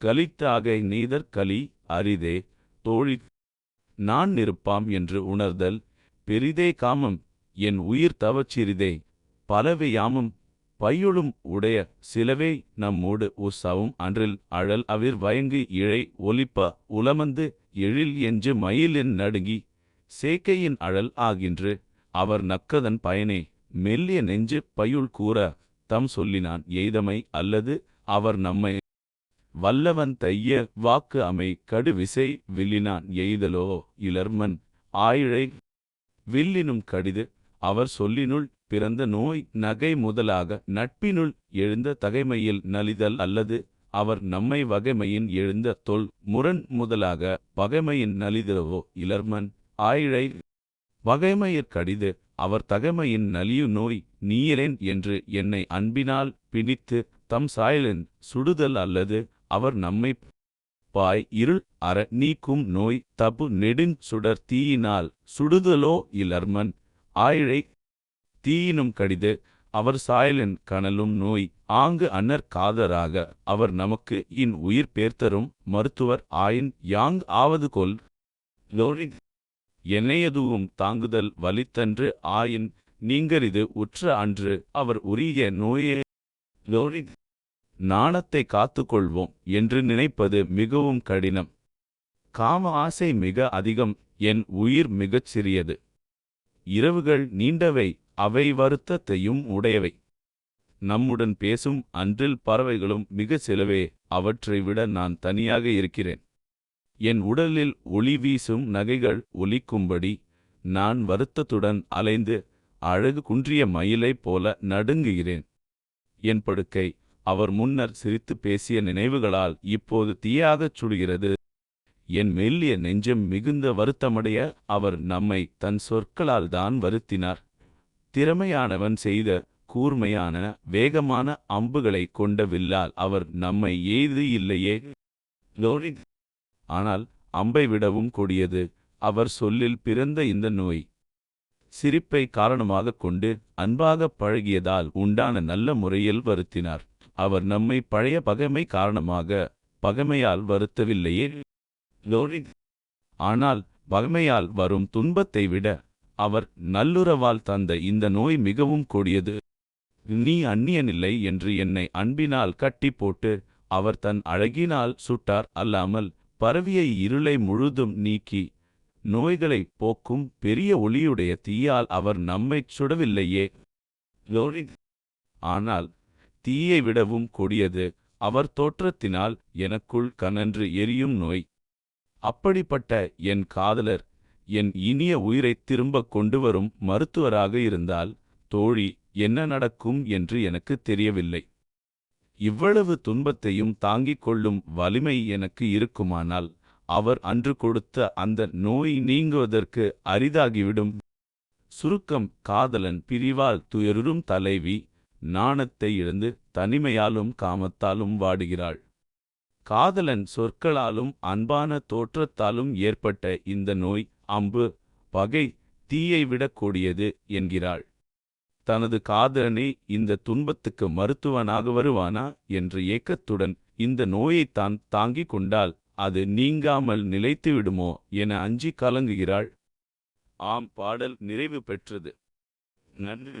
கலித்தாக neither கலி அரிதே தோழி நான் நிருப்பாம் என்று உணர்தல் பெரிதே காமம் என் உயிர் தவச்சிறிதே பலவே யாமும் பையுளும் உடைய சிலவே நம்மோடு உசவும் அன்றில் அழல் அவிர் வயங்கு இழை ஒலிப்ப உலமந்து எழில் என்று மயிலின் நடுங்கி சேக்கையின் அழல் ஆகின்று அவர் நக்கதன் பயனே மெல்லிய நெஞ்சு பையுள் கூற தம் சொல்லினான் எய்தமை அல்லது அவர் நம்மை வல்லவன் தைய வாக்கு அமை கடுவிசை வில்லினான் எய்தலோ இளர்மன் ஆயிழை வில்லினும் கடிது. அவர் சொல்லினுள் பிறந்த நோய் நகை முதலாக நட்பினுள் எழுந்த தகைமையில் நலிதல் அல்லது அவர் நம்மை வகைமையின் எழுந்த தொல் முரண் முதலாக பகைமையின் நலிதலவோ இளர்மன் ஆயிழை வகைமையிற் கடிது. அவர் தகைமையின் நலியு நோய் நீயரேன் என்று என்னை அன்பினால் பிணித்து தம் சாயலின் சுடுதல் அல்லது அவர் நம்மை பாய் இருள் அற நீக்கும் நோய் தபு நெடுஞ் சுடர் தீயினால் சுடுதலோ இலர்மன் ஆயிழை தீயினும் கடிது அவர் சாயலின் கனலும் நோய் ஆங்கு அன்னர் காதராக அவர் நமக்கு இன் உயிர் பேர்த்தரும் மருத்துவர் ஆயின் யாங் ஆவது கொல் லோரி என்னையதுவும் தாங்குதல் வலித்தன்று ஆயின் நீங்கரிது உற்ற அன்று அவர் உரிய நோயே நாணத்தை காத்துக்கொள்வோம் என்று நினைப்பது மிகவும் கடினம். காம ஆசை மிக அதிகம் என் உயிர் மிகச் சிறியது. இரவுகள் நீண்டவை அவை வருத்தத்தையும் உடையவை. நம்முடன் பேசும் அன்றில் பறவைகளும் மிக சிலவே அவற்றை விட நான் தனியாக இருக்கிறேன். என் உடலில் ஒளி வீசும் நகைகள் ஒலிக்கும்படி நான் வருத்தத்துடன் அலைந்து அழகு குன்றிய மயிலைப் போல நடுங்குகிறேன். என் படுக்கை அவர் முன்னர் சிரித்து பேசிய நினைவுகளால் இப்போது தீயாகச் சுடுகிறது என் மெல்லிய நெஞ்சம் மிகுந்த வருத்தமடைய அவர் நம்மை தன் சொற்களால் தான் வருத்தினார். திறமையானவன் செய்த கூர்மையான வேகமான அம்புகளை கொண்ட வில்லால் அவர் நம்மை எய்து இல்லையே. லோரி. ஆனால் அம்பை விடவும் கொடியது. அவர் சொல்லில் பிறந்த இந்த நோய். சிரிப்பை காரணமாகக் கொண்டு அன்பாகப் பழகியதால் உண்டான நல்ல முறையில் வருத்தினார். அவர் நம்மை பழைய பகைமை காரணமாக பகைமையால் வருத்தவில்லையே? லோரி ஆனால் பகைமையால் வரும் துன்பத்தை விட அவர் நல்லுறவால் தந்த இந்த நோய் மிகவும் கொடியது. நீ அந்நியனில்லை என்று என்னை அன்பினால் கட்டி போட்டு அவர் தன் அழகினால் சுட்டார் அல்லாமல் பரவிய இருளை முழுதும் நீக்கி நோய்களை போக்கும் பெரிய ஒளியுடைய தீயால் அவர் நம்மைச் சுடவில்லையே? லோரி ஆனால் தீயை விடவும் கொடியது. அவர் தோற்றத்தினால் எனக்குள் கனன்று எரியும் நோய். அப்படிப்பட்ட என் காதலர் என் இனிய உயிரைத் திரும்பக் கொண்டு வரும் மருத்துவராக இருந்தால் தோழி என்ன நடக்கும் என்று எனக்கு தெரியவில்லை. இவ்வளவு துன்பத்தையும் தாங்கிக் கொள்ளும் வலிமை எனக்கு இருக்குமானால் அவர் அன்று கொடுத்த அந்த நோய் நீங்குவதற்கு அரிதாகிவிடும். சுருக்கம் காதலன் பிரிவால் துயருறும் தலைவி நாணத்தை இழந்து தனிமையாலும் காமத்தாலும் வாடுகிறாள். காதலன் சொற்களாலும் அன்பான தோற்றத்தாலும் ஏற்பட்ட இந்த நோய் அம்பு பகை தீயை விடக் என்கிறாள். தனது காதலனே இந்த துன்பத்துக்கு மருத்துவனாக வருவானா என்ற ஏக்கத்துடன் இந்த நோயைத் தான் தாங்கிக் கொண்டால் அது நீங்காமல் நிலைத்துவிடுமோ என அஞ்சி கலங்குகிறாள். ஆம் பாடல் நிறைவு பெற்றது. நன்றி.